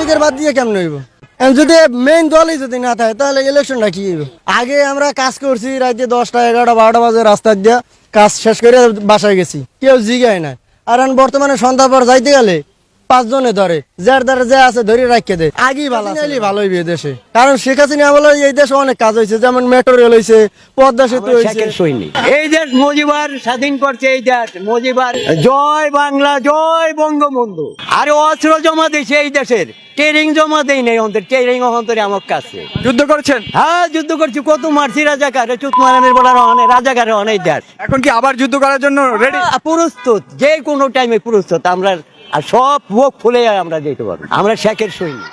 লীগের বাদ দিয়ে কেমন হইব? যদি মেইন দলই যদি না থাকে, তাহলে ইলেকশনটা কি হইব? আগে আমরা কাজ করছি রাতে দশটা, এগারোটা, বারোটা বাজে রাস্তা দিয়ে কাজ শেষ করে বাসায় গেছি। কেউ জিগায় না আর বর্তমানে সন্ধ্যা পর যাইতে গেলে পাঁচজনে ধরে। যার দ্বারা যে আছে ধরে রাখিয়ে দেয়। আগেই ভালো আছে। ভালো হইবে দেশে। কারণ শেখ হাসিনা আমলে এই দেশে অনেক কাজ হয়েছে যেমন মেট্রো রেল হয়েছে পদ্মা সেতু হয়েছে এই দেশ মজিবার স্বাধীন করছে এই দেশ মজিবার। জয় বাংলা জয় বঙ্গবন্ধু। আরে অস্ত্র জমা দিয়েছে এই দেশের। ট্রেনিং জমা দেই নাই অন্তর ট্রেনিং অন্তরে আমার কাছে। যুদ্ধ করছেন? হ্যাঁ যুদ্ধ করছি। কত মারছি রাজাকার চুত মারানের বলার অনেক রাজাকারের অনেক দেশ। এখন কি আবার যুদ্ধ করার জন্য রেডি প্রস্তুত যে কোনো টাইমে প্রস্তুত। আমরা আর সব মুখ যায় আমরা যেতে পারব। আমরা শেখের সৈনিক।